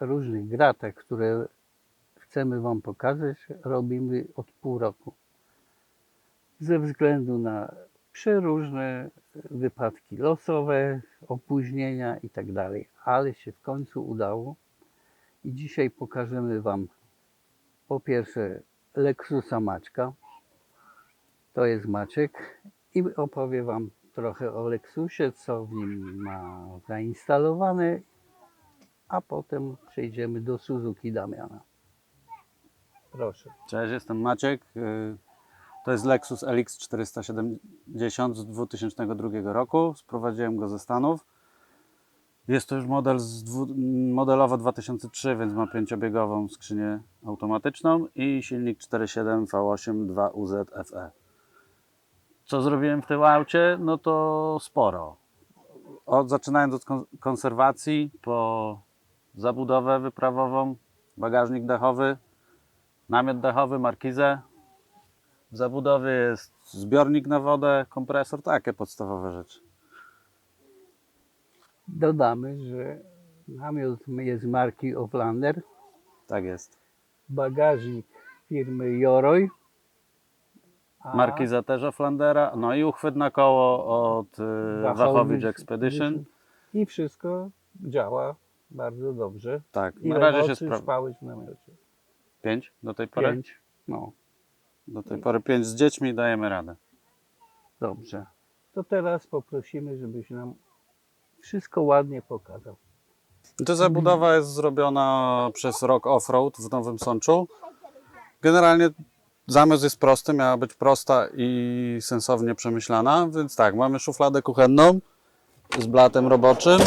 Różnych gratach, które chcemy Wam pokazać, robimy od pół roku. Ze względu na przeróżne wypadki losowe, opóźnienia i tak ale się w końcu udało. I dzisiaj pokażemy Wam po pierwsze Lexusa Maćka. To jest Maciek i opowie Wam trochę o Lexusie, co w nim ma zainstalowane, a potem przejdziemy do Suzuki Damiana. Proszę. Cześć, jestem Maciek. Y, To jest Lexus LX 470 z 2002 roku. Sprowadziłem go ze Stanów. Jest to już model z dwu, modelowo 2003, więc ma pięciobiegową skrzynię automatyczną i silnik 4.7 V8 2UZ FE. Co zrobiłem w tym aucie? No to sporo. Od, zaczynając od kon- konserwacji, po zabudowę wyprawową, bagażnik dachowy, namiot dachowy, markizę. W zabudowie jest zbiornik na wodę, kompresor, takie podstawowe rzeczy. Dodamy, że namiot jest marki Oflander, Tak jest. bagażnik firmy Yoroi. a Markiza też Oflandera, no i uchwyt na koło od y, Wachowicz Expedition. I wszystko działa bardzo dobrze. Tak, na Ile razie się sprawdza. spałeś w namiocie? Pięć do tej pory? Pięć. No, Do tej pory pięć z dziećmi dajemy radę. dobrze. To teraz poprosimy, żebyś nam wszystko ładnie pokazał. Ta zabudowa jest zrobiona przez Rock Offroad w Nowym Sączu. Generalnie zamysł jest prosty, miała być prosta i sensownie przemyślana, więc tak, mamy szufladę kuchenną z blatem roboczym.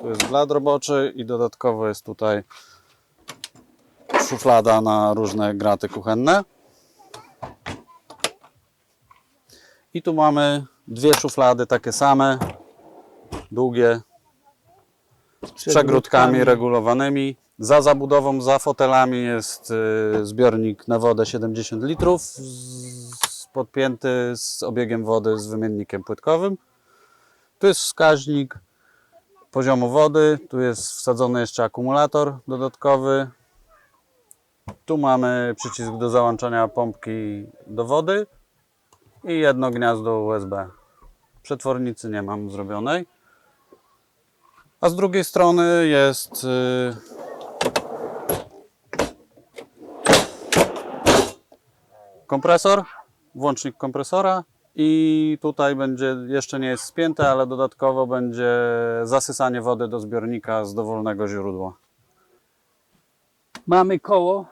Tu jest blat roboczy i dodatkowo jest tutaj szuflada na różne graty kuchenne. I tu mamy dwie szuflady takie same, długie, z przegródkami regulowanymi. Za zabudową, za fotelami jest y, zbiornik na wodę 70 litrów, podpięty z obiegiem wody z wymiennikiem płytkowym. Tu jest wskaźnik poziomu wody, tu jest wsadzony jeszcze akumulator dodatkowy. Tu mamy przycisk do załączania pompki do wody i jedno gniazdo USB. Przetwornicy nie mam zrobionej. A z drugiej strony jest y, kompresor, włącznik kompresora i tutaj będzie, jeszcze nie jest spięte, ale dodatkowo będzie zasysanie wody do zbiornika z dowolnego źródła. Mamy koło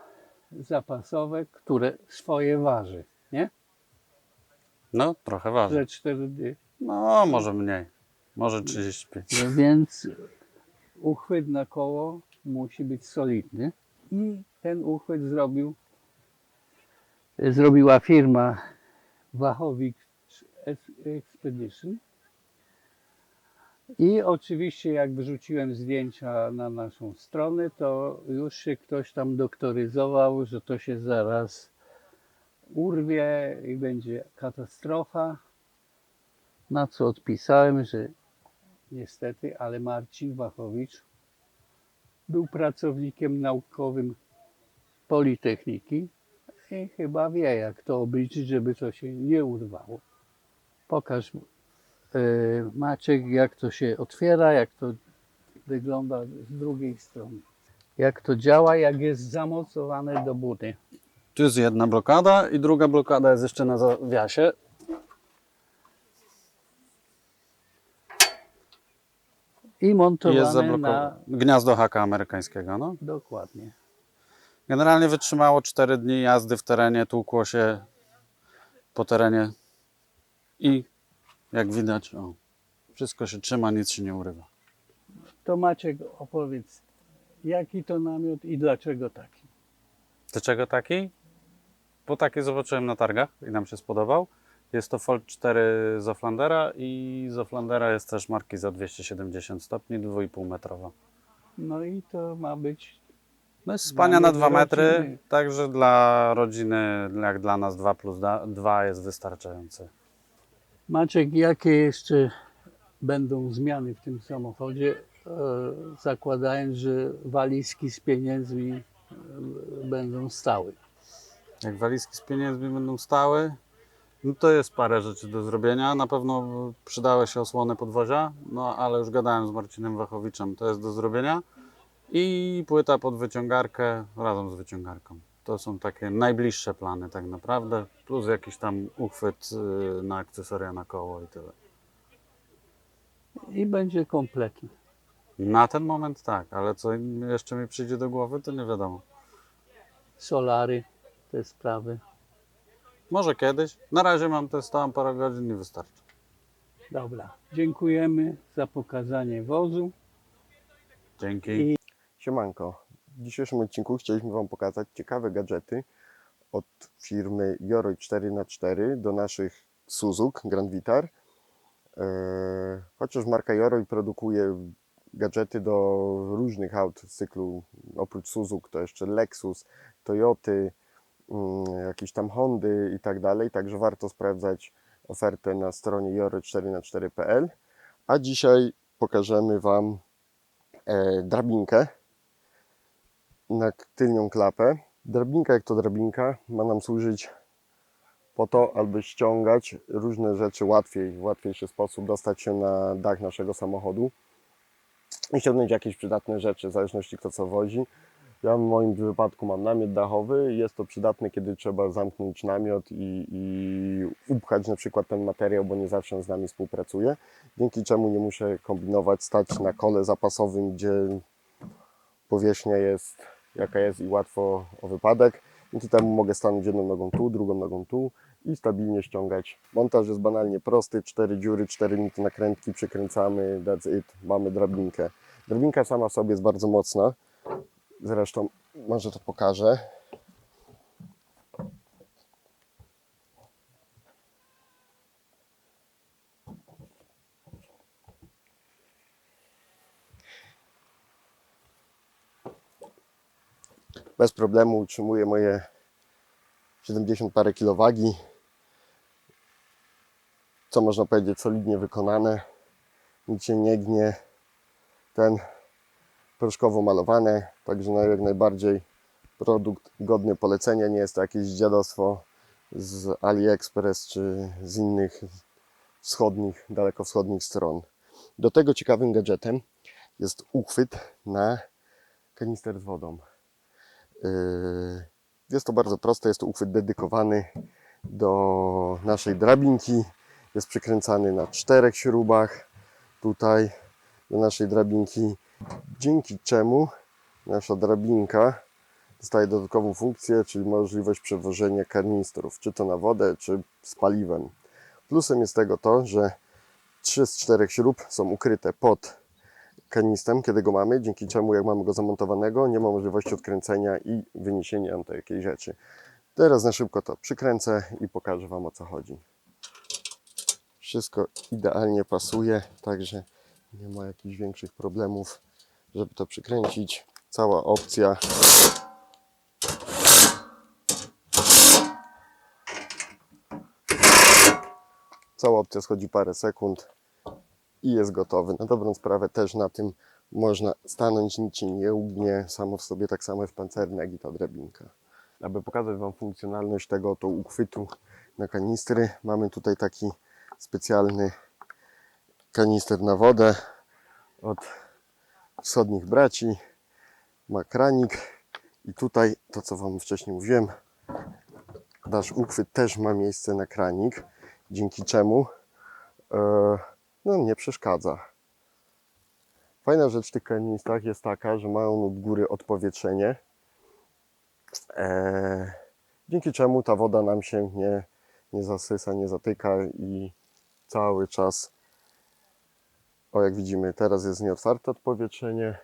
zapasowe, które swoje waży, nie? No, trochę waży. Że 4 dy. No, może mniej. Może 35. No więc uchwyt na koło musi być solidny. I ten uchwyt zrobił, zrobiła firma Wachowicz Expedition. I oczywiście jak wrzuciłem zdjęcia na naszą stronę, to już się ktoś tam doktoryzował, że to się zaraz urwie i będzie katastrofa. Na co odpisałem, że niestety, ale Marcin Wachowicz był pracownikiem naukowym Politechniki i chyba wie, jak to obliczyć, żeby to się nie urwało. Pokaż yy, Maciek, jak to się otwiera, jak to wygląda z drugiej strony. Jak to działa, jak jest zamocowane do buty. Tu jest jedna blokada i druga blokada jest jeszcze na zawiasie. I I jest montowane na... zablokowane. Gniazdo haka amerykańskiego. No. Dokładnie. Generalnie wytrzymało 4 dni jazdy w terenie, tłukło się po terenie i jak widać, o, wszystko się trzyma, nic się nie urywa. To Maciek opowiedz, jaki to namiot i dlaczego taki? Dlaczego taki? Bo taki zobaczyłem na targach i nam się spodobał. Jest to Fold 4 z Offlandera i z Offlandera jest też marki za 270 stopni, 2,5 metrowa. No i to ma być No jest spania na Dla 2 metry, rodziny. także dla rodziny, jak dla nas 2 plus 2 jest wystarczający. Maciek, jakie jeszcze będą zmiany w tym samochodzie, e, zakładając, że walizki z pieniędzmi e, będą stały. Jak walizki z pieniędzmi będą stały, no to jest parę rzeczy do zrobienia. Na pewno przydały się osłony podwozia, no ale już gadałem z Marcinem Wachowiczem, to jest do zrobienia. I płyta pod wyciągarkę razem z wyciągarką. To są takie najbliższe plany tak naprawdę, plus jakiś tam uchwyt y, na akcesoria na koło i tyle. I będzie kompletny. Na ten moment tak, ale co jeszcze mi przyjdzie do głowy, to nie wiadomo. Solary, te sprawy. Może kiedyś. Na razie mam testowałem parę godzin i wystarczy. Dobra, dziękujemy za pokazanie wozu. Dzięki. I- Siemanko. W dzisiejszym odcinku chcieliśmy Wam pokazać ciekawe gadżety od firmy Yoroi 4x4 do naszych Suzuki Grand Vitar. Eee, Chociaż marka Yoroi produkuje gadżety do różnych aut z cyklu, oprócz Suzuki to jeszcze Lexus, Toyoty, mm, jakieś tam Hondy i tak dalej, także warto sprawdzać ofertę na stronie yoroi4x4.pl. A dzisiaj pokażemy Wam e, drabinkę na tylnią klapę. Drabinka jak to drabinka ma nam służyć po to, aby ściągać różne rzeczy łatwiej, w łatwiejszy sposób dostać się na dach naszego samochodu i ściągnąć jakieś przydatne rzeczy, w zależności kto co wozi. Ja w moim wypadku mam namiot dachowy. Jest to przydatne, kiedy trzeba zamknąć namiot i, i upchać na przykład ten materiał, bo nie zawsze on z nami współpracuje. Dzięki czemu nie muszę kombinować, stać na kole zapasowym, gdzie powierzchnia jest jaka jest i łatwo o wypadek. Dzięki temu mogę stanąć jedną nogą tu, drugą nogą tu i stabilnie ściągać. Montaż jest banalnie prosty, cztery dziury, cztery nity nakrętki, przykręcamy, that's it, mamy drabinkę. Drabinka sama w sobie jest bardzo mocna, zresztą może to pokażę. Bez problemu utrzymuje moje 70 parę kilo wagi. Co można powiedzieć, solidnie wykonane. Nic się nie gnie. Ten proszkowo malowane, także no jak najbardziej produkt godny polecenia. Nie jest to jakieś dziadostwo z AliExpress czy z innych wschodnich, dalekowschodnich stron. Do tego ciekawym gadżetem jest uchwyt na kanister z wodą. Yy, Jest to bardzo proste, jest to uchwyt dedykowany do naszej drabinki. Jest przykręcany na czterech śrubach tutaj do naszej drabinki, dzięki czemu nasza drabinka dostaje dodatkową funkcję, czyli możliwość przewożenia karnistrów, czy to na wodę, czy z paliwem. Plusem jest tego to, że trzy z czterech śrub są ukryte pod kanistrem, kiedy go mamy, dzięki czemu jak mamy go zamontowanego, nie ma możliwości odkręcenia i wyniesienia takiej rzeczy. Teraz na szybko to przykręcę i pokażę Wam o co chodzi. Wszystko idealnie pasuje, także nie ma jakichś większych problemów, żeby to przykręcić. Cała opcja Cała opcja schodzi parę sekund i jest gotowy. Na dobrą sprawę też na tym można stanąć, nic się nie ugnie, samo w sobie tak samo jest pancerny jak i ta drabinka. Aby pokazać Wam funkcjonalność tego oto uchwytu na kanistry, mamy tutaj taki specjalny kanister na wodę od wschodnich braci. Ma kranik i tutaj to co Wam wcześniej mówiłem, nasz uchwyt też ma miejsce na kranik, dzięki czemu e, no, nie przeszkadza. Fajna rzecz w tych kanistrach jest taka, że mają od góry odpowietrzenie, e, dzięki czemu ta woda nam się nie, nie zasysa, nie zatyka i cały czas, o jak widzimy, teraz jest nieotwarte odpowietrzenie,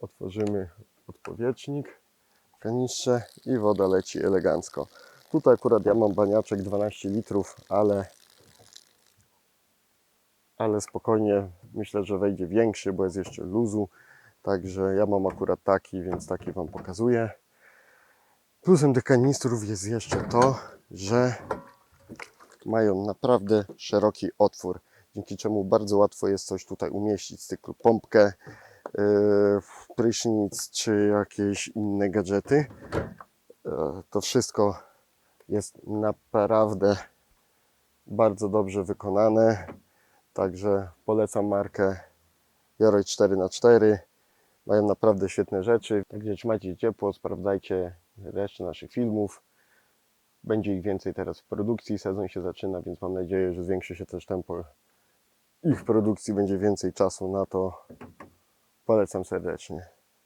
otworzymy odpowietrznik w kanistrze i woda leci elegancko. Tutaj akurat ja mam baniaczek 12 litrów, ale ale spokojnie myślę, że wejdzie większy, bo jest jeszcze luzu. Także ja mam akurat taki, więc taki Wam pokazuję. Plusem tych kanistrów jest jeszcze to, że mają naprawdę szeroki otwór. dzięki czemu bardzo łatwo jest coś tutaj umieścić cyklu pompkę, yy, prysznic czy jakieś inne gadżety. Yy, To wszystko jest naprawdę bardzo dobrze wykonane. Także polecam markę Yoroi 4x4. Mają naprawdę świetne rzeczy. Także trzymajcie ciepło, sprawdzajcie resztę naszych filmów. Będzie ich więcej teraz w produkcji. Sezon się zaczyna, więc mam nadzieję, że zwiększy się też tempo ich produkcji. Będzie więcej czasu na to. Polecam serdecznie.